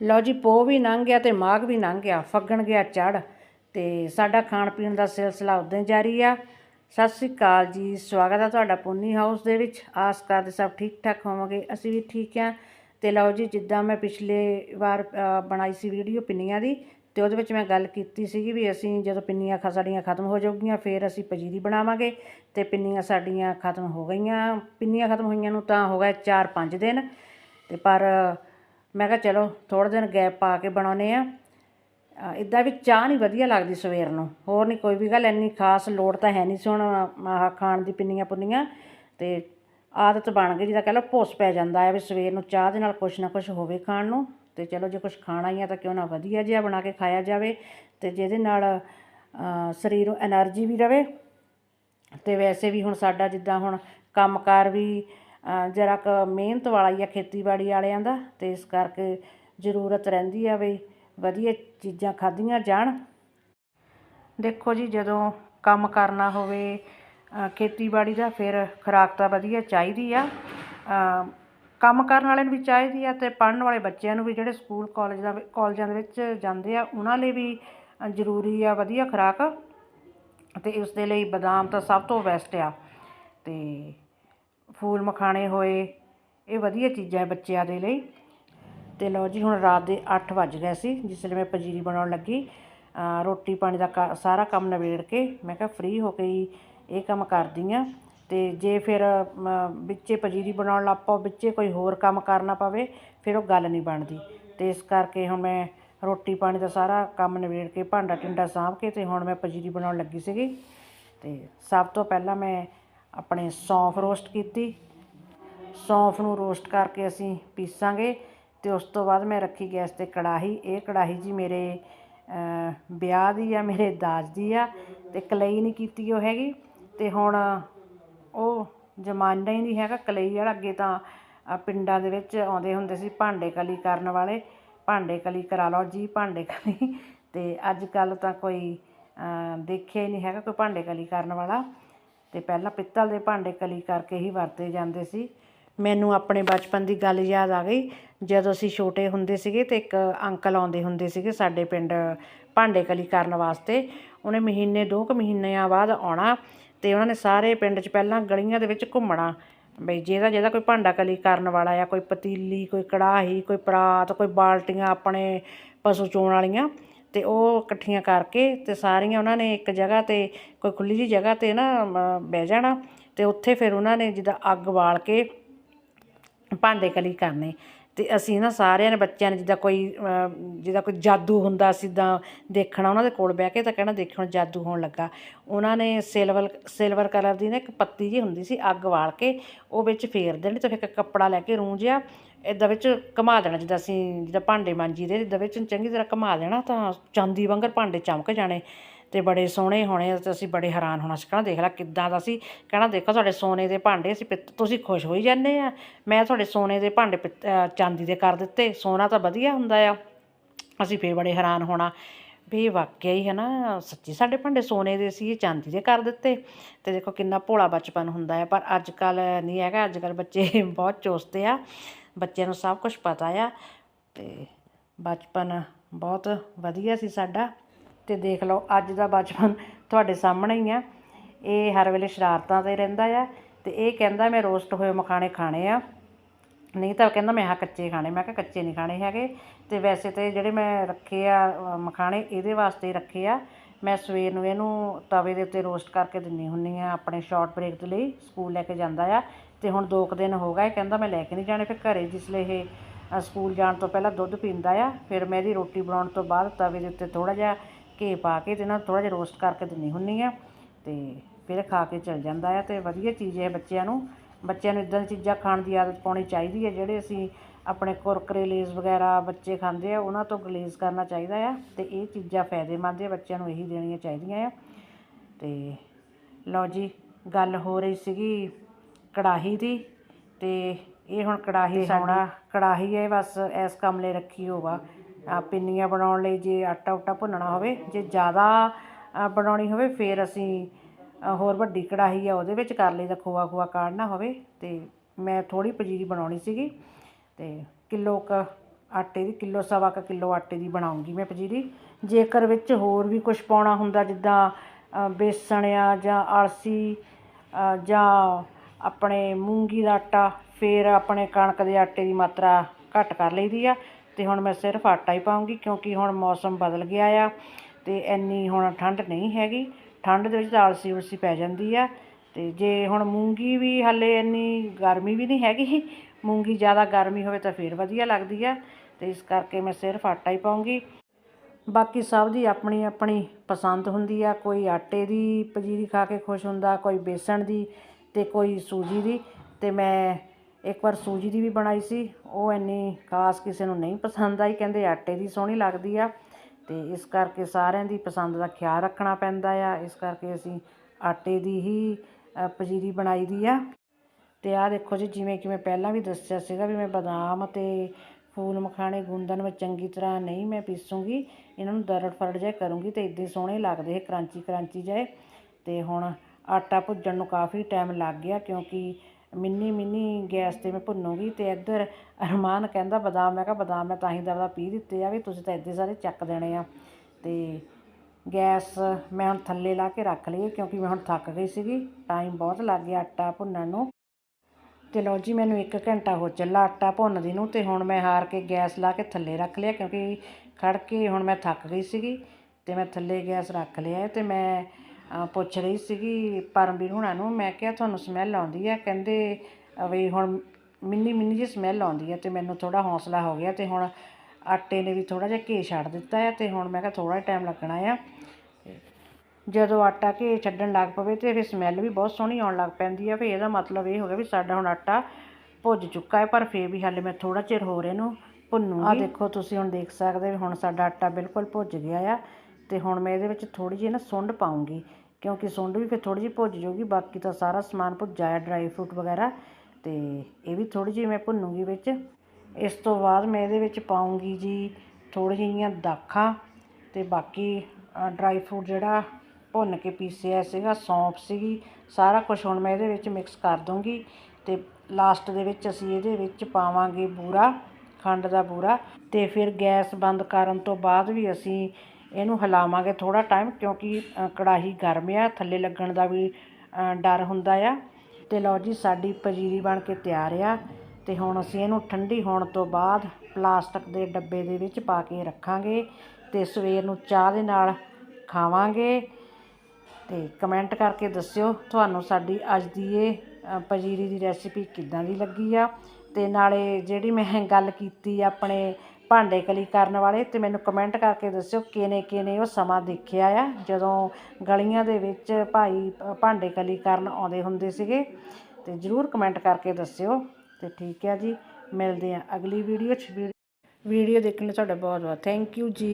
ਲਓ ਜੀ ਪੋ ਵੀ ਲੰਘ ਗਿਆ ਤੇ ਮਾਘ ਵੀ ਲੰਘ ਗਿਆ, ਫੱਗਣ ਗਿਆ ਚੜ ਤੇ ਸਾਡਾ ਖਾਣ ਪੀਣ ਦਾ ਸਿਲਸਿਲਾ ਉਦੋਂ ਹੀ ਜਾਰੀ ਆ। ਸਤਿ ਸ੍ਰੀ ਅਕਾਲ ਜੀ, ਸਵਾਗਤ ਹੈ ਤੁਹਾਡਾ ਪੁੰਨੀ ਹਾਊਸ ਦੇ ਵਿੱਚ। ਆਸ ਕਰਦੇ ਸਭ ਠੀਕ ਠਾਕ ਹੋਵੋਗੇ, ਅਸੀਂ ਵੀ ਠੀਕ ਆ। ਤੇ ਲਓ ਜੀ, ਜਿੱਦਾਂ ਮੈਂ ਪਿਛਲੇ ਵਾਰ ਬਣਾਈ ਸੀ ਵੀਡੀਓ ਪਿੰਨੀਆਂ ਦੀ, ਤੇ ਉਹਦੇ ਵਿੱਚ ਮੈਂ ਗੱਲ ਕੀਤੀ ਸੀਗੀ ਵੀ ਅਸੀਂ ਜਦੋਂ ਪਿੰਨੀਆਂ ਖ, ਸਾਡੀਆਂ ਖਤਮ ਹੋ ਜਾਊਗੀਆਂ, ਫਿਰ ਅਸੀਂ ਪਜੀਰੀ ਬਣਾਵਾਂਗੇ। ਤੇ ਪਿੰਨੀਆਂ ਸਾਡੀਆਂ ਖਤਮ ਹੋ ਗਈਆਂ। ਪਿੰਨੀਆਂ ਖਤਮ ਹੋਈਆਂ ਨੂੰ ਤਾਂ ਹੋ ਗਏ 4-5 ਦਿਨ। ਤੇ ਪਰ ਮੈਂ ਕਿਹਾ ਚਲੋ, ਥੋੜ੍ਹਾ ਦਿਨ ਗੈਪ ਪਾ ਕੇ ਬਣਾਉਂਦੇ ਆ ਇੱਦਾਂ ਵੀ ਚਾਹ ਨਹੀਂ ਵਧੀਆ ਲੱਗਦੀ ਸਵੇਰ ਨੂੰ। ਹੋਰ ਨਹੀਂ ਕੋਈ ਵੀ ਗੱਲ, ਇੰਨੀ ਖਾਸ ਲੋੜ ਤਾਂ ਹੈ ਨਹੀਂ ਸੀ ਹੁਣ ਆਹ ਖਾਣ ਦੀ ਪਿੰਨੀਆਂ ਪੁੰਨੀਆਂ। ਅਤੇ ਆਦਤ ਬਣ ਗਈ ਜਿਹਦਾ ਕਹਿ ਲਓ ਭੋਸ ਪੈ ਜਾਂਦਾ ਹੈ ਵੀ ਸਵੇਰ ਨੂੰ ਚਾਹ ਦੇ ਨਾਲ ਕੁਛ ਨਾ ਕੁਛ ਹੋਵੇ ਖਾਣ ਨੂੰ। ਅਤੇ ਚਲੋ ਜੇ ਕੁਛ ਖਾਣਾ ਹੀ ਆ ਤਾਂ ਕਿਉਂ ਨਾ ਵਧੀਆ ਜਿਹਾ ਬਣਾ ਕੇ ਖਾਇਆ ਜਾਵੇ। ਅਤੇ ਜਿਹਦੇ ਨਾਲ ਸਰੀਰ ਨੂੰ એનર્ਜੀ ਵੀ ਰਵੇ। ਅਤੇ ਵੈਸੇ ਵੀ ਹੁਣ ਸਾਡਾ ਜਿੱਦਾਂ ਹੁਣ ਕੰਮਕਾਰ ਵੀ ਜਰਾ ਕੁ ਮਿਹਨਤ ਵਾਲਾ ਹੀ ਆ ਖੇਤੀਬਾੜੀ ਵਾਲਿਆਂ ਦਾ ਅਤੇ ਇਸ ਕਰਕੇ ਜ਼ਰੂਰਤ ਰਹਿੰਦੀ ਆ ਵੀ ਵਧੀਆ ਚੀਜ਼ਾਂ ਖਾਧੀਆਂ ਜਾਣ। ਦੇਖੋ ਜੀ, ਜਦੋਂ ਕੰਮ ਕਰਨਾ ਹੋਵੇ ਖੇਤੀਬਾੜੀ ਦਾ ਫਿਰ ਖੁਰਾਕ ਤਾਂ ਵਧੀਆ ਚਾਹੀਦੀ ਆ। ਕੰਮ ਕਰਨ ਵਾਲਿਆਂ ਨੂੰ ਵੀ ਚਾਹੀਦੀ ਆ ਅਤੇ ਪੜ੍ਹਨ ਵਾਲੇ ਬੱਚਿਆਂ ਨੂੰ ਵੀ ਜਿਹੜੇ ਸਕੂਲ ਕਾਲਜ ਦਾ ਕਾਲਜਾਂ ਦੇ ਵਿੱਚ ਜਾਂਦੇ ਆ, ਉਹਨਾਂ ਲਈ ਵੀ ਜ਼ਰੂਰੀ ਆ ਵਧੀਆ ਖੁਰਾਕ ਅਤੇ ਇਸ ਦੇ ਲਈ ਬਦਾਮ ਤਾਂ ਸਭ ਤੋਂ ਬੈਸਟ ਆ। ਅਤੇ ਫੂਲ ਮਖਾਣੇ ਹੋਏ ਇਹ ਵਧੀਆ ਚੀਜ਼ਾਂ ਹੈ ਬੱਚਿਆਂ ਦੇ ਲਈ। ਤੇ ਲਓ ਜੀ ਹੁਣ ਰਾਤ ਦੇ 8 ਵੱਜ ਗਏ ਸੀ ਜਿਸ ਲਈ ਮੈਂ ਪਜੀਰੀ ਬਣਾਉਣ ਲੱਗੀ। ਰੋਟੀ ਪਾਣੀ ਦਾ ਕ- ਸਾਰਾ ਕੰਮ ਨਿਬੇੜ ਕੇ ਮੈਂ ਕਿਹਾ ਫ੍ਰੀ ਹੋ ਕੇ ਹੀ ਇਹ ਕੰਮ ਕਰਦੀ ਆ ਤੇ ਜੇ ਫਿਰ ਮ, ਵਿੱਚੇ ਪਜੀਰੀ ਬਣਾਉਣ ਲੱਗ ਪਓ ਵਿੱਚੇ ਕੋਈ ਹੋਰ ਕੰਮ ਕਰਨਾ ਪਵੇ ਫਿਰ ਉਹ ਗੱਲ ਨਹੀਂ ਬਣਦੀ। ਤੇ ਇਸ ਕਰਕੇ ਹੁਣ ਮੈਂ ਰੋਟੀ ਪਾਣੀ ਦਾ ਸਾਰਾ ਕੰਮ ਨਿਬੇੜ ਕੇ ਭਾਂਡਾ ਟਿੰਡਾ ਸਾਂਭ ਕੇ ਤੇ ਹੁਣ ਮੈਂ ਪਜੀਰੀ ਬਣਾਉਣ ਲੱਗੀ ਸੀਗੀ। ਤੇ ਸਭ ਤੋਂ ਪਹਿਲਾਂ ਮੈਂ ਆਪਣੇ ਸੌਂਫ ਰੋਸਟ ਕੀਤੀ। ਸੌਂਫ ਨੂੰ ਰੋਸਟ ਕਰਕੇ ਅਸੀਂ ਪੀਸਾਂਗੇ ਤੇ ਉਸ ਤੋਂ ਬਾਅਦ ਮੈਂ ਰੱਖੀ ਗੈਸ ਤੇ ਕੜਾਹੀ। ਇਹ ਕੜਾਹੀ ਜੀ ਮੇਰੇ ਵਿਆਹ ਦੀ ਆ, ਮੇਰੇ ਦਾਜ ਦੀ ਆ ਤੇ ਕਲਈ ਨਹੀਂ ਕੀਤੀ ਉਹ ਹੈਗੀ। ਤੇ ਹੁਣ ਉਹ ਜ਼ਮਾਨਾ ਹੀ ਨਹੀਂ ਹੈਗਾ। ਕਲਈ ਵਾਲਾ ਅੱਗੇ ਤਾਂ ਪਿੰਡਾਂ ਦੇ ਵਿੱਚ ਆਉਂਦੇ ਹੁੰਦੇ ਸੀ ਭਾਂਡੇ ਕਲੀ ਕਰਨ ਵਾਲੇ। ਭਾਂਡੇ ਕਲੀ ਕਰਾ ਲਓ ਜੀ, ਭਾਂਡੇ ਕਲੀ। ਤੇ ਅੱਜ ਕੱਲ ਤਾਂ ਕੋਈ ਦੇਖਿਆ ਹੀ ਨਹੀਂ ਹੈਗਾ ਕੋਈ ਭਾਂਡੇ ਕਲੀ ਕਰਨ ਵਾਲਾ। ਤੇ ਪਹਿਲਾਂ ਪਿੱਤਲ ਦੇ ਭਾਂਡੇ ਕਲੀ ਕਰਕੇ ਹੀ ਵਰਤੇ ਜਾਂਦੇ ਸੀ। ਮੈਨੂੰ ਆਪਣੇ ਬਚਪਨ ਦੀ ਗੱਲ ਯਾਦ ਆ ਗਈ। ਜਦੋਂ ਅਸੀਂ ਛੋਟੇ ਹੁੰਦੇ ਸੀਗੇ ਤੇ ਇੱਕ ਅੰਕਲ ਆਉਂਦੇ ਹੁੰਦੇ ਸੀਗੇ ਸਾਡੇ ਪਿੰਡ ਭਾਂਡੇ ਕਲੀ ਕਰਨ ਵਾਸਤੇ। ਉਹਨੇ ਮਹੀਨੇ, ਦੋ ਕੁ ਮਹੀਨਿਆਂ ਬਾਅਦ ਆਉਣਾ ਤੇ ਉਹਨਾਂ ਨੇ ਸਾਰੇ ਪਿੰਡ 'ਚ ਪਹਿਲਾਂ ਗਲੀਆਂ ਦੇ ਵਿੱਚ ਘੁੰਮਣਾ। ਬਈ ਜਿਹਦਾ ਜਿਹਦਾ ਕੋਈ ਭਾਂਡਾ ਕਲੀ ਕਰਨ ਵਾਲਾ ਆ, ਕੋਈ ਪਤੀਲੀ, ਕੋਈ ਕੜਾਹੀ, ਕੋਈ ਪਰਾਤ, ਕੋਈ ਬਾਲਟੀਆਂ ਆਪਣੇ ਪਸ਼ੂ ਚੋਣ ਵਾਲੀਆਂ। ਅਤੇ ਉਹ ਇਕੱਠੀਆਂ ਕਰਕੇ ਅਤੇ ਸਾਰੀਆਂ ਉਹਨਾਂ ਨੇ ਇੱਕ ਜਗ੍ਹਾ ਤੇ, ਕੋਈ ਖੁੱਲ੍ਹੀ ਜਿਹੀ ਜਗ੍ਹਾ ਤੇ ਨਾ ਬਹਿ ਜਾਣਾ ਅਤੇ ਉੱਥੇ ਫਿਰ ਉਹਨਾਂ ਨੇ ਜਿੱਦਾਂ ਅੱਗ ਬਾਲ ਕੇ ਭਾਂਡੇ ਕਲੀ ਕਰਨੇ। ਅਤੇ ਅਸੀਂ ਨਾ ਸਾਰਿਆਂ ਨੇ ਬੱਚਿਆਂ ਨੇ ਜਿੱਦਾਂ ਕੋਈ ਅਹ, ਜਿੱਦਾਂ ਕੋਈ ਜਾਦੂ ਹੁੰਦਾ ਸੀ ਸਿੱਧਾ ਦੇਖਣਾ ਉਹਨਾਂ ਦੇ ਕੋਲ ਬਹਿ ਕੇ ਤਾਂ ਕਹਿਣਾ ਦੇਖਣ ਜਾਦੂ ਹੋਣ ਲੱਗਾ। ਉਹਨਾਂ ਨੇ ਸਿਲਵਰ ਸਿਲਵਰ ਕਲਰ ਦੀ ਨਾ ਇੱਕ ਪੱਤੀ ਜੀ ਹੁੰਦੀ ਸੀ ਅੱਗ ਵਾਲ ਕੇ ਉਹ ਵਿੱਚ ਫੇਰ ਦੇਣੀ ਤੇ ਫਿਰ ਇੱਕ ਕੱਪੜਾ ਲੈ ਕੇ ਰੂੰਜਿਆ ਇਦਾਂ ਵਿੱਚ ਘੁਮਾ ਦੇਣਾ ਜਿੱਦਾਂ ਅਸੀਂ ਜਿੱਦਾਂ ਭਾਂਡੇ ਮਾਂਜੀ ਦੇ ਇਦਾਂ ਵਿੱਚ ਚੰਗੀ ਤਰ੍ਹਾਂ ਘੁਮਾ ਦੇਣਾ ਤਾਂ ਚਾਂਦੀ ਵਾਂਗਰ ਭਾਂਡੇ ਚਮਕ ਜਾਣੇ। ਤੇ ਬੜੇ ਸੋਹਣੇ ਹੋਣੇ ਤੇ ਅਸੀਂ ਬੜੇ ਹੈਰਾਨ ਹੋਣਾ ਸੀ। ਕਹਿਣਾ ਦੇਖ ਲੈ ਕਿੱਦਾਂ ਦਾ ਸੀ। ਕਹਿਣਾ ਦੇਖੋ ਤੁਹਾਡੇ ਸੋਨੇ ਦੇ ਭਾਂਡੇ ਅਸੀਂ ਪਿੱਤ- ਤੁਸੀਂ ਖੁਸ਼ ਹੋਈ ਜਾਂਦੇ ਆ। ਮੈਂ ਤੁਹਾਡੇ ਸੋਨੇ ਦੇ ਭਾਂਡੇ ਪਿੱਤ- ਚਾਂਦੀ ਦੇ ਕਰ ਦਿੱਤੇ। ਸੋਨਾ ਤਾਂ ਵਧੀਆ ਹੁੰਦਾ ਆ। ਅਸੀਂ ਫੇਰ ਬੜੇ ਹੈਰਾਨ ਹੋਣਾ। ਵੀ ਵਾਕਿਆ ਹੀ ਹੈ ਨਾ, ਸੱਚੀ ਸਾਡੇ ਭਾਂਡੇ ਸੋਨੇ ਦੇ ਸੀ ਚਾਂਦੀ ਦੇ ਕਰ ਦਿੱਤੇ। ਤੇ ਦੇਖੋ ਕਿੰਨਾ ਭੋਲਾ ਬਚਪਨ ਹੁੰਦਾ ਹੈ ਪਰ ਅੱਜ ਕੱਲ ਨਹੀਂ ਹੈਗਾ ਅੱਜ ਕੱਲ ਬੱਚੇ ਬਹੁਤ ਚੁਸਤੇ ਆ। ਬੱਚਿਆਂ ਨੂੰ ਸਭ ਕੁਝ ਪਤਾ ਆ। ਤੇ ਬਚਪਨ ਬਹੁਤ ਵਧੀਆ ਸੀ ਸਾਡਾ। ਤੇ ਦੇਖ ਲਓ, ਅੱਜ ਦਾ ਬਚਪਨ ਤੁਹਾਡੇ ਸਾਹਮਣੇ ਹੀ ਆ। ਇਹ ਹਰ ਵੇਲੇ ਸ਼ਰਾਰਤਾਂ ਤੇ ਰਹਿੰਦਾ ਆ ਤੇ ਇਹ ਕਹਿੰਦਾ ਮੈਂ ਰੋਸਟ ਹੋਏ ਮਖਾਣੇ ਖਾਣੇ ਆ। ਨਹੀਂ ਤਾਂ ਕਹਿੰਦਾ ਮੈਂ ਆਹ ਕੱਚੇ ਖਾਣੇ, ਮੈਂ ਕਿਹਾ ਕੱਚੇ ਨਹੀਂ ਖਾਣੇ ਹੈਗੇ। ਤੇ ਵੈਸੇ ਤੇ ਜਿਹੜੇ ਮੈਂ ਰੱਖੇ ਆ ਮਖਾਣੇ, ਇਹਦੇ ਵਾਸਤੇ ਹੀ ਰੱਖੇ ਆ। ਮੈਂ ਸਵੇਰ ਨੂੰ ਇਹਨੂੰ ਤਵੇ ਦੇ ਉੱਤੇ ਰੋਸਟ ਕਰਕੇ ਦਿੰਨੀ ਹੁੰਨੀ ਆ, ਆਪਣੇ ਸ਼ਾਰਟ ਬ੍ਰੇਕ ਦੇ ਲਈ ਸਕੂਲ ਲੈ ਕੇ ਜਾਂਦਾ ਆ। ਤੇ ਹੁਣ ਦੋ ਕੁ ਦਿਨ ਹੋ ਗਏ ਕਹਿੰਦਾ ਮੈਂ ਲੈ ਕੇ ਨਹੀਂ ਜਾਣੇ, ਫਿਰ ਘਰੇ ਜਿਸ ਲਈ ਇਹ ਸਕੂਲ ਜਾਣ ਤੋਂ ਪਹਿਲਾਂ ਦੁੱਧ ਪੀਂਦਾ ਆ। ਫਿਰ ਮੈਂ ਇਹਦੀ ਰੋਟੀ ਬਣਾਉਣ ਤੋਂ ਬਾਅਦ ਤਵੇ ਦੇ ਉੱਤੇ ਥੋੜਾ ਜਿਹਾ ਘੀ ਪਾ ਕੇ ਤੇ ਇਹਨਾਂ ਥੋੜਾ ਜਿਹਾ ਰੋਸਟ ਕਰਕੇ ਦਿੰਨੀ ਹੁੰਨੀ ਆ ਤੇ ਫਿਰ ਖਾ ਕੇ ਚਲ ਜਾਂਦਾ ਆ ਤੇ ਵਧੀਆ ਚੀਜ਼ ਹੈ ਬੱਚਿਆਂ ਨੂੰ। ਬੱਚਿਆਂ ਨੂੰ ਇਦਾਂ ਦੀ ਚੀਜ਼ਾਂ ਖਾਣ ਦੀ ਆਦਤ ਪਾਉਣੀ ਚਾਹੀਦੀ ਹੈ ਜਿਹੜੇ ਅਸੀਂ ਆਪਣੇ ਕੁਰਕਰੇ ਲੇਜ਼ ਵਗੈਰਾ ਬੱਚੇ ਖਾਂਦੇ ਆ ਉਹਨਾਂ ਤੋਂ ਗਲੇਜ਼ ਕਰਨਾ ਚਾਹੀਦਾ ਆ ਤੇ ਇਹ ਚੀਜ਼ਾਂ ਫਾਇਦੇਮੰਦ ਹੈ ਬੱਚਿਆਂ ਨੂੰ ਇਹੀ ਦੇਣੀਆਂ ਚਾਹੀਦੀਆਂ ਆ। ਤੇ ਲਓ ਜੀ ਗੱਲ ਹੋ ਰਹੀ ਸੀਗੀ ਕੜਾਹੀ ਦੀ ਤੇ ਇਹ ਹੁਣ ਕੜਾਹੀ ਸਾਡਾ ਕੜਾਹੀ ਹੈ ਬਸ ਇਸ ਕੰਮ ਲਈ ਰੱਖੀ ਹੋਵਾ ਪਿੰਨੀਆਂ ਬਣਾਉਣ ਲਈ ਜੇ ਆਟਾ ਉਟਾ ਭੁੰਨਣਾ ਹੋਵੇ, ਜੇ ਜ਼ਿਆਦਾ ਬਣਾਉਣੀ ਹੋਵੇ, ਫਿਰ ਅਸੀਂ ਹੋਰ ਵੱਡੀ ਕੜਾਹੀ ਆ ਉਹਦੇ ਵਿੱਚ ਕਰ ਲਈਦਾ ਖੋਆ ਖੋਆ ਕਾੜਨਾ ਹੋਵੇ ਤੇ ਮੈਂ ਥੋੜ੍ਹੀ ਪਜੀਰੀ ਬਣਾਉਣੀ ਸੀਗੀ ਅਤੇ ਕਿਲੋ ਕੁ ਆਟੇ ਦੀ, ਕਿਲੋ ਸਵਾ ਕੁ ਕਿਲੋ ਆਟੇ ਦੀ ਬਣਾਉਂਗੀ ਮੈਂ ਪੰਜੀਰੀ ਜੇਕਰ ਵਿੱਚ ਹੋਰ ਵੀ ਕੁਝ ਪਾਉਣਾ ਹੁੰਦਾ, ਜਿੱਦਾਂ ਬੇਸਣ ਆ ਜਾਂ ਅਲਸੀ ਜਾਂ ਆਪਣੇ ਮੂੰਗੀ ਦਾ ਆਟਾ, ਫਿਰ ਆਪਣੇ ਕਣਕ ਦੇ ਆਟੇ ਦੀ ਮਾਤਰਾ ਘੱਟ ਕਰ ਲਈਦੀ ਆ। ਅਤੇ ਹੁਣ ਮੈਂ ਸਿਰਫ ਆਟਾ ਹੀ ਪਾਉਂਗੀ ਕਿਉਂਕਿ ਹੁਣ ਮੌਸਮ ਬਦਲ ਗਿਆ ਆ ਅਤੇ ਇੰਨੀ ਹੁਣ ਠੰਡ ਨਹੀਂ ਹੈਗੀ। ਠੰਡ ਦੇ ਵਿੱਚ ਤਾਂ ਆਲਸੀ ਉਲਸੀ ਪੈ ਜਾਂਦੀ ਆ ਅਤੇ ਜੇ ਹੁਣ ਮੂੰਗੀ ਵੀ ਹਾਲੇ ਇੰਨੀ ਗਰਮੀ ਵੀ ਨਹੀਂ ਹੈਗੀ, ਮੂੰਗੀ ਜ਼ਿਆਦਾ ਗਰਮੀ ਹੋਵੇ ਤਾਂ ਫਿਰ ਵਧੀਆ ਲੱਗਦੀ ਆ ਅਤੇ ਇਸ ਕਰਕੇ ਮੈਂ ਸਿਰਫ ਆਟਾ ਹੀ ਪਾਉਂਗੀ। ਬਾਕੀ ਸਭ ਦੀ ਆਪਣੀ ਆਪਣੀ ਪਸੰਦ ਹੁੰਦੀ ਆ, ਕੋਈ ਆਟੇ ਦੀ ਪੰਜੀਰੀ ਖਾ ਕੇ ਖੁਸ਼ ਹੁੰਦਾ, ਕੋਈ ਬੇਸਣ ਦੀ ਅਤੇ ਕੋਈ ਸੂਜੀ ਦੀ ਅਤੇ ਮੈਂ ਇੱਕ ਵਾਰ ਸੂਜੀ ਦੀ ਵੀ ਬਣਾਈ ਸੀ। ਉਹ ਇੰਨੀ ਖਾਸ ਕਿਸੇ ਨੂੰ ਨਹੀਂ ਪਸੰਦ ਆਈ। ਕਹਿੰਦੇ ਆਟੇ ਦੀ ਸੋਹਣੀ ਲੱਗਦੀ ਆ ਅਤੇ ਇਸ ਕਰਕੇ ਸਾਰਿਆਂ ਦੀ ਪਸੰਦ ਦਾ ਖਿਆਲ ਰੱਖਣਾ ਪੈਂਦਾ ਆ। ਇਸ ਕਰਕੇ ਅਸੀਂ ਆਟੇ ਦੀ ਹੀ ਅ, ਪੰਜੀਰੀ ਬਣਾਈ ਦੀ ਆ। ਅਤੇ ਆਹ ਦੇਖੋ ਜੀ ਜਿਵੇਂ ਕਿ ਮੈਂ ਪਹਿਲਾਂ ਵੀ ਦੱਸਿਆ ਸੀਗਾ ਵੀ ਮੈਂ ਬਦਾਮ ਅਤੇ ਫੂਲ ਮਖਾਣੇ ਗੁੰਦਨ ਵਿੱਚ ਚੰਗੀ ਤਰ੍ਹਾਂ ਨਹੀਂ ਮੈਂ ਪੀਸੂੰਗੀ। ਇਹਨਾਂ ਨੂੰ ਦਰੜ ਫਰੜ ਜਿਹਾ ਕਰੂੰਗੀ ਤੇ ਇਦਾਂ ਸੋਹਣੇ ਲੱਗਦੇ ਇਹ ਕਰਾਂਚੀ ਕ੍ਰਾਂਚੀ ਜਿਹੇ ਅਤੇ ਹੁਣ ਆਟਾ ਭੁੱਜਣ ਨੂੰ ਕਾਫੀ ਟਾਈਮ ਲੱਗ ਗਿਆ ਕਿਉਂਕਿ ਮਿੰਨੀ ਮਿੰਨੀ ਗੈਸ ਤੇ ਮੈਂ ਭੁੰਨੂਗੀ ਅਤੇ ਇੱਧਰ ਅਰਮਾਨ ਕਹਿੰਦਾ, ਬਦਾਮ, ਮੈਂ ਕਿਹਾ ਬਦਾਮ ਮੈਂ ਤਾਂ ਹੀ ਦਰਦਾ ਪੀ ਦਿੱਤੇ ਆ ਵੀ ਤੁਸੀਂ ਤਾਂ ਇੱਦੇ ਸਾਰੇ ਚੱਕ ਦੇਣੇ ਆ। ਅਤੇ ਗੈਸ ਮੈਂ ਹੁਣ ਥੱਲੇ ਲਾ ਕੇ ਰੱਖ ਲਈ ਕਿਉਂਕਿ ਮੈਂ ਹੁਣ ਥੱਕ ਗਈ ਸੀਗੀ, ਟਾਈਮ ਬਹੁਤ ਲੱਗ ਗਿਆ ਆਟਾ ਭੁੰਨਣ ਨੂੰ। ਤੇ ਲਓ ਜੀ, ਮੈਨੂੰ 1 ਘੰਟਾ ਹੋ ਚੱਲਾ ਆਟਾ ਭੁੰਨਦੀ ਨੂੰ ਤੇ ਹੁਣ ਮੈਂ ਹਾਰ ਕੇ ਗੈਸ ਲਾ ਕੇ ਥੱਲੇ ਰੱਖ ਲਿਆ ਕਿਉਂਕਿ ਖੜ ਕੇ ਹੁਣ ਮੈਂ ਥੱਕ ਗਈ ਸੀਗੀ ਤੇ ਮੈਂ ਥੱਲੇ ਗੈਸ ਰੱਖ ਲਿਆ ਹੈ ਤੇ ਮੈਂ ਪੁੱਛ ਰਹੀ ਸੀਗੀ ਪਰਮਵੀਰ ਹੁਣਾਂ ਨੂੰ, ਮੈਂ ਕਿਹਾ ਤੁਹਾਨੂੰ ਸਮੈਲ ਆਉਂਦੀ ਹੈ? ਕਹਿੰਦੇ ਵੀ ਹੁਣ ਮਿੰਨੀ ਮਿੰਨੀ ਜਿਹੀ ਸਮੈਲ ਆਉਂਦੀ ਹੈ ਤੇ ਮੈਨੂੰ ਥੋੜਾ ਹੌਸਲਾ ਹੋ ਗਿਆ ਤੇ ਹੁਣ ਆਟੇ ਨੇ ਵੀ ਥੋੜਾ ਜਿਹਾ ਘੇ ਛੱਡ ਦਿੱਤਾ ਹੈ ਤੇ ਹੁਣ ਮੈਂ ਕਿਹਾ ਥੋੜਾ ਟਾਈਮ ਲੱਗਣਾ ਆ। ਜਦੋਂ ਆਟਾ ਘੇ ਛੱਡਣ ਲੱਗ ਪਵੇ ਤੇ ਫਿਰ ਸਮੈਲ ਵੀ ਬਹੁਤ ਸੋਹਣੀ ਆਉਣ ਲੱਗ ਪੈਂਦੀ ਆ, ਫਿਰ ਇਹਦਾ ਮਤਲਬ ਇਹ ਹੋ ਗਿਆ ਵੀ ਸਾਡਾ ਹੁਣ ਆਟਾ ਭੁੱਜ ਚੁੱਕਾ ਹੈ, ਪਰ ਫੇਰ ਵੀ ਹਾਲੇ ਮੈਂ ਥੋੜਾ ਚਿਰ ਹੋਰ ਇਹਨੂੰ ਭੁੰਨੂਗੀ। ਆ ਦੇਖੋ, ਤੁਸੀਂ ਹੁਣ ਦੇਖ ਸਕਦੇ ਵੀ ਹੁਣ ਸਾਡਾ ਆਟਾ ਬਿਲਕੁਲ ਭੁੱਜ ਗਿਆ ਆ। ਤੇ ਹੁਣ ਮੈਂ ਇਹਦੇ ਵਿੱਚ ਥੋੜੀ ਜਿਹੀ ਨਾ ਸੁੰਡ ਪਾਉਂਗੀ ਕਿਉਂਕਿ ਸੁੰਡ ਵੀ ਫਿਰ ਥੋੜੀ ਜਿਹੀ ਭੁੱਜ ਜਾਊਗੀ, ਬਾਕੀ ਤਾਂ ਸਾਰਾ ਸਮਾਨ ਭੁੱਜਾ ਆ ਡਰਾਈ ਫਰੂਟ ਵਗੈਰਾ, ਤੇ ਇਹ ਵੀ ਥੋੜੀ ਜਿਹੀ ਮੈਂ ਭੁੰਨੂਗੀ ਵਿੱਚ। ਇਸ ਤੋਂ ਬਾਅਦ ਮੈਂ ਇਹਦੇ ਵਿੱਚ ਪਾਉਂਗੀ ਜੀ ਥੋੜ੍ਹੀ ਜਿਹੀਆਂ ਦਾਖਾਂ, ਤੇ ਬਾਕੀ ਡਰਾਈ ਫਰੂਟ ਜਿਹੜਾ ਭੁੰਨ ਕੇ ਪੀਸਿਆ ਸੀਗਾ, ਸੌਂਫ ਸੀਗੀ, ਸਾਰਾ ਕੁਝ ਹੁਣ ਮੈਂ ਇਹਦੇ ਵਿੱਚ ਮਿਕਸ ਕਰ ਦੂੰਗੀ ਤੇ ਲਾਸਟ ਦੇ ਵਿੱਚ ਅਸੀਂ ਇਹਦੇ ਵਿੱਚ ਪਾਵਾਂਗੇ ਬੂਰਾ, ਖੰਡ ਦਾ ਬੂਰਾ, ਤੇ ਫਿਰ ਗੈਸ ਬੰਦ ਕਰਨ ਤੋਂ ਬਾਅਦ ਵੀ ਅਸੀਂ ਇਹਨੂੰ ਹਿਲਾਵਾਂਗੇ ਥੋੜ੍ਹਾ ਟਾਈਮ ਕਿਉਂਕਿ ਕੜਾਹੀ ਗਰਮ ਆ ਥੱਲੇ ਲੱਗਣ ਦਾ ਵੀ ਡਰ ਹੁੰਦਾ ਆ। ਤੇ ਲਓ ਜੀ ਸਾਡੀ ਪੰਜੀਰੀ ਬਣ ਕੇ ਤਿਆਰ ਆ। ਤੇ ਹੁਣ ਅਸੀਂ ਇਹਨੂੰ ਠੰਡੀ ਹੋਣ ਤੋਂ ਬਾਅਦ ਪਲਾਸਟਿਕ ਦੇ ਡੱਬੇ ਦੇ ਵਿੱਚ ਪਾ ਕੇ ਰੱਖਾਂਗੇ ਤੇ ਸਵੇਰ ਨੂੰ ਚਾਹ ਦੇ ਨਾਲ ਖਾਵਾਂਗੇ। ਤੇ ਕਮੈਂਟ ਕਰਕੇ ਦੱਸਿਓ ਤੁਹਾਨੂੰ ਸਾਡੀ ਅੱਜ ਦੀ ਇਹ ਅ, ਪੰਜੀਰੀ ਦੀ ਰੈਸਿਪੀ ਕਿੱਦਾਂ ਦੀ ਲੱਗੀ ਆ। ਤੇ ਨਾਲੇ ਜਿਹੜੀ ਮੈਂ ਗੱਲ ਕੀਤੀ ਆਪਣੇ ਭਾਂਡੇ ਕਲੀ ਕਰਨ ਵਾਲੇ ਤੇ ਮੈਨੂੰ ਕਮੈਂਟ ਕਰਕੇ ਦੱਸਿਓ ਕਿਨੇ ਕਿਨੇ ਉਹ ਸਮਾਂ ਦੇਖਿਆ ਆ। ਜਦੋਂ ਗਲੀਆਂ ਦੇ ਵਿੱਚ ਭਾਈ ਭਾਂਡੇ ਕਲੀ ਕਰਨ ਆਉਂਦੇ ਹੁੰਦੇ ਸੀਗੇ ਤੇ ਜਰੂਰ ਕਮੈਂਟ ਕਰਕੇ ਦੱਸਿਓ। ਤੇ ਠੀਕ ਹੈ ਜੀ, ਮਿਲਦੇ ਆ ਅਗਲੀ ਵੀਡੀਓ 'ਚ। ਵੀਡੀਓ ਦੇਖਣ ਲਈ ਤੁਹਾਡਾ ਬਹੁਤ ਬਹੁਤ ਥੈਂਕ ਯੂ ਜੀ।